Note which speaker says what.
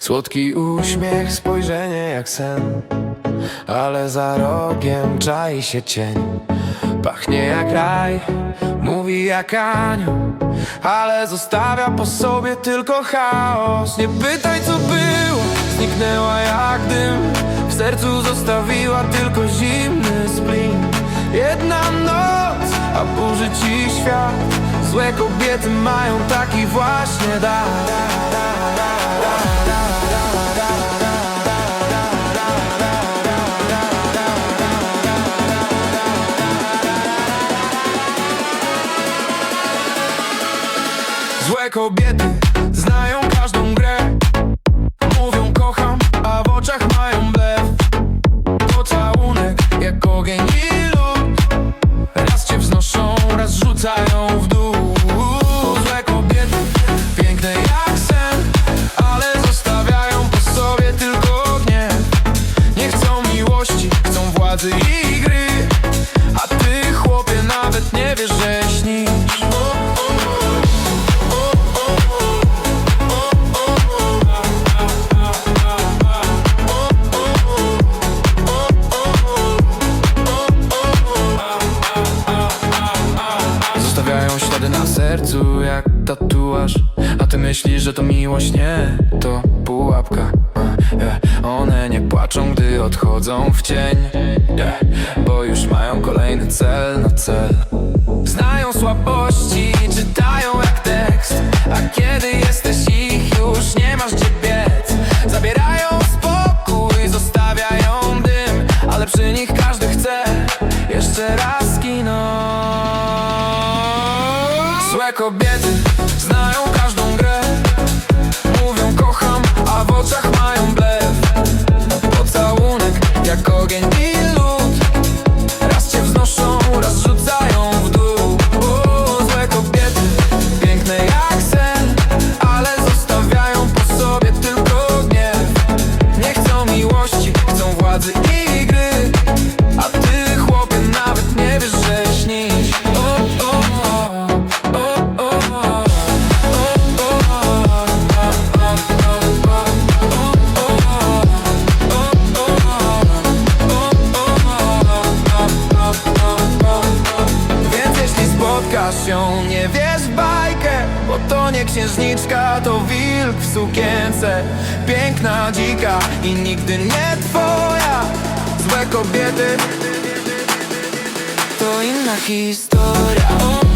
Speaker 1: Słodki uśmiech, spojrzenie jak sen. Ale za rogiem czai się cień. Pachnie jak raj, mówi jak anioł. Ale zostawia po sobie tylko chaos. Nie pytaj co było, zniknęła jak dym. W sercu zostawiła tylko zimny splin. Jedna noc, a burzy ci świat. Złe kobiety mają taki właśnie dar Złe kobiety znają każdą grę. Mówią kocham, a w oczach mają blef Pocałunek jak ogień i lód Raz cię wznoszą, raz rzucają w dół. Złe kobiety, piękne jak sen Ale zostawiają po sobie tylko gniew Nie chcą miłości, chcą władzy i gry. A ty chłopie nawet nie wiesz, że śnisz sercu jak tatuaż A ty myślisz, że to miłość? Nie, to pułapka Yeah. One nie płaczą, gdy odchodzą w cień Yeah. Bo już mają kolejny cel na cel Znają słabości, czytają jak Złe kobiety znają każdą grę. Mówią kocham, a w oczach mają blef Pocałunek jak ogień i lód. Raz cię wznoszą, raz rzucają w dół. O, Złe kobiety, piękne jak sen Ale zostawiają po sobie tylko gniew. Nie chcą miłości, chcą władzy i nie księżniczka, to wilk w sukience. Piękna, dzika i nigdy nie twoja. Złe kobiety. To inna historia